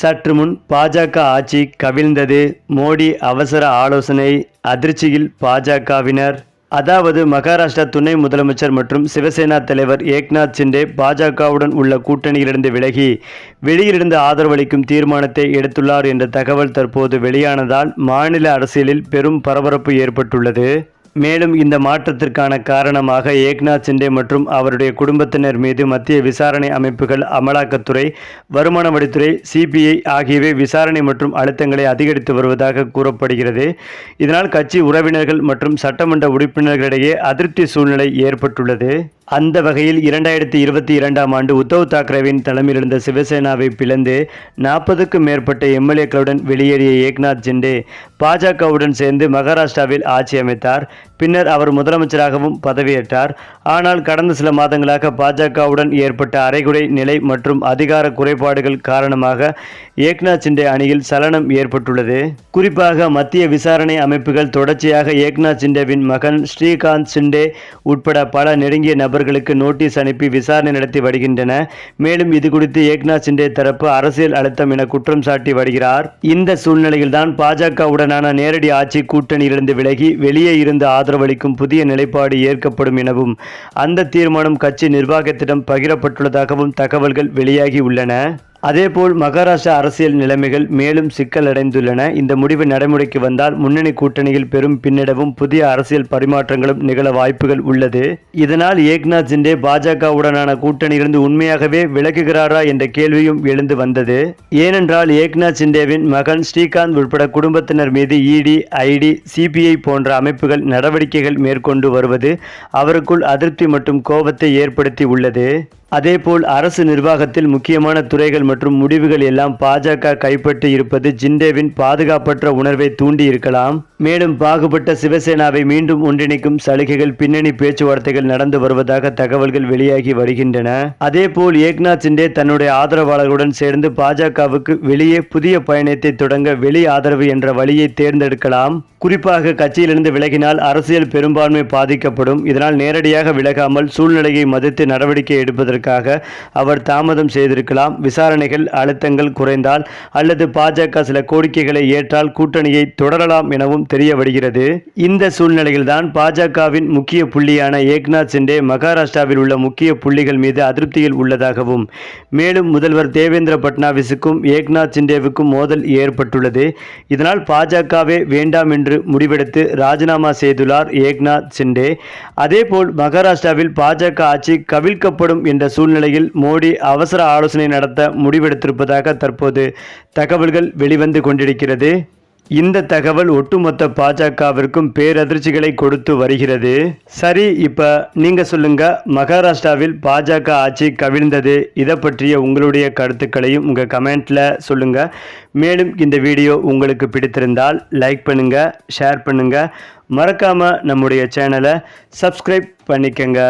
சற்று முன் பாஜக ஆட்சி கவிழ்ந்தது. மோடி அவசர ஆலோசனை அதிர்ச்சியில் பாஜகவினர். அதாவது மகாராஷ்டிரா துணை முதலமைச்சர் மற்றும் சிவசேனா தலைவர் ஏக்நாத் சிண்டே பாஜகவுடன் உள்ள கூட்டணியிலிருந்து விலகி வெளியிலிருந்து ஆதரவளிக்கும் தீர்மானத்தை எடுத்துள்ளார் என்ற தகவல் தற்போது வெளியானதால் மாநில அரசியலில் பெரும் பரபரப்பு ஏற்பட்டுள்ளது. மேலும் இந்த மாற்றத்திற்கான காரணமாக ஏக்நாத் சிண்டே மற்றும் அவருடைய குடும்பத்தினர் மீது மத்திய விசாரணை அமைப்புகள் அமலாக்கத்துறை வருமான வரித்துறை சிபிஐ ஆகியவை விசாரணை மற்றும் அழுத்தங்களை அதிகரித்து வருவதாக கூறப்படுகிறது. இதனால் கட்சி உறவினர்கள் மற்றும் சட்டமன்ற உறுப்பினர்களிடையே அதிருப்தி சூழ்நிலை ஏற்பட்டுள்ளது. அந்த வகையில் இரண்டாயிரத்தி இருபத்தி இரண்டாம் ஆண்டு உத்தவ் தாக்கரேவின் தலைமையிலிருந்த சிவசேனாவை பிளந்து நாற்பதுக்கும் மேற்பட்ட எம்எல்ஏக்களுடன் வெளியேறிய ஏக்நாத் ஜிண்டே பாஜகவுடன் சேர்ந்து மகாராஷ்டிராவில் ஆட்சி அமைத்தார். பின்னர் அவர் முதலமைச்சராகவும் பதவியேற்றார். ஆனால் கடந்த சில மாதங்களாக பாஜகவுடன் ஏற்பட்ட அரைகுறை நிலை மற்றும் அதிகார குறைபாடுகள் காரணமாக ஏக்நாத் சிண்டே அணியில் சலனம் ஏற்பட்டுள்ளது. குறிப்பாக மத்திய விசாரணை அமைப்புகள் தொடர்ச்சியாக ஏக்நாத் சிண்டேவின் மகன் ஸ்ரீகாந்த் சிண்டே உட்பட பல நெருங்கிய நபர் நபர்களுக்கு நோட்டீஸ் அனுப்பி விசாரணை நடத்தி வருகின்றன. மேலும் இது குறித்து ஏக்நாத் சிண்டே தரப்பு அரசியல் அழுத்தம் என குற்றம் சாட்டி வருகிறார். இந்த சூழ்நிலையில்தான் பாஜகவுடனான நேரடி ஆட்சி கூட்டணியிலிருந்து விலகி வெளியே இருந்து ஆதரவளிக்கும் புதிய நிலைப்பாடு ஏற்கப்படும் எனவும் அந்த தீர்மானம் கட்சி நிர்வாகத்திடம் பகிரப்பட்டுள்ளதாகவும் தகவல்கள் வெளியாகி உள்ளன. அதேபோல் மகாராஷ்டிரா அரசியல் நிலைமைகள் மேலும் சிக்கலடைந்துள்ளன. இந்த முடிவு நடைமுறைக்கு வந்தால் முன்னணி கூட்டணியில் பெரும் பின்னடைவும் புதிய அரசியல் பரிமாற்றங்களும் நிகழ வாய்ப்புகள் உள்ளது. இதனால் ஏக்நாத் சிண்டே பாஜகவுடனான கூட்டணியிலிருந்து உண்மையாகவே விலகுகிறாரா என்ற கேள்வியும் எழுந்து வந்தது. ஏனென்றால் ஏக்நாத் சிண்டேவின் மகன் ஸ்ரீகாந்த் உட்பட குடும்பத்தினர் மீது இடி ஐடி சிபிஐ போன்ற அமைப்புகள் நடவடிக்கைகள் மேற்கொண்டு வருவது அவருக்குள் அதிருப்தி மற்றும் கோபத்தை ஏற்படுத்தி உள்ளது. அதேபோல் அரசு நிர்வாகத்தில் முக்கியமான துறைகள் மற்றும் முடிவுகள் எல்லாம் பாஜக கைப்பற்றி இருப்பது ஜிண்டேவின் பாதுகாப்பற்ற உணர்வை தூண்டி இருக்கலாம். மேலும் பாகுபட்ட சிவசேனாவை மீண்டும் ஒன்றிணைக்கும் சலுகைகள் பின்னணி பேச்சுவார்த்தைகள் நடந்து வருவதாக தகவல்கள் வெளியாகி வருகின்றன. அதேபோல் ஏக்நாத் சிண்டே தன்னுடைய ஆதரவாளர்களுடன் சேர்ந்து பாஜகவுக்கு வெளியே புதிய பயணத்தை தொடங்க வெளி ஆதரவு என்ற வழியை தேர்ந்தெடுக்கலாம். குறிப்பாக கட்சியிலிருந்து விலகினால் அரசியல் பெரும்பான்மை பாதிக்கப்படும். இதனால் நேரடியாக விலகாமல் சூழ்நிலையை மதித்து நடவடிக்கை எடுப்பதற்கு எடுப்பதற்காக அவர் தாமதம் செய்திருக்கலாம். விசாரணைகள் அழுத்தங்கள் குறைந்தால் அல்லது பாஜக சில கோரிக்கைகளை ஏற்றால் கூட்டணியை தொடரலாம் எனவும் தெரிய வருகிறது இந்த சூழ்நிலையில்தான் பாஜகவின் முக்கிய புள்ளியான ஏக்நாத் சிண்டே மகாராஷ்டிராவில் உள்ள முக்கிய புள்ளிகள் மீது அதிருப்தியில் உள்ளதாகவும் மேலும் முதல்வர் தேவேந்திர பட்னாவிஸுக்கும் ஏக்நாத் சிண்டேவுக்கும் மோதல் ஏற்பட்டுள்ளது. இதனால் பாஜகவே வேண்டாம் என்று முடிவெடுத்து ராஜினாமா செய்துள்ளார் ஏக்நாத் சிண்டே. அதேபோல் மகாராஷ்டிராவில் பாஜக ஆட்சி கவிழ்க்கப்படும் என்ற சூழ்நிலையில் மோடி அவசர ஆலோசனை நடத்த முடிவெடுத்திருப்பதாக தற்போது தகவல்கள் வெளிவந்து கொண்டிருக்கிறது. இந்த தகவல் ஒட்டுமொத்த பாஜகவிற்கும் பேரதிர்ச்சிகளை கொடுத்து வருகிறது. சரி இப்போ நீங்கள் சொல்லுங்க மகாராஷ்டிராவில் பாஜக ஆட்சி கவிழ்ந்தது இதை பற்றிய உங்களுடைய கருத்துக்களையும் உங்கள் கமெண்ட்டில் சொல்லுங்கள் மேலும் இந்த வீடியோ உங்களுக்கு பிடித்திருந்தால் லைக் பண்ணுங்கள் ஷேர் பண்ணுங்கள் மறக்காமல் நம்முடைய சேனலை சப்ஸ்கிரைப் பண்ணிக்கங்க.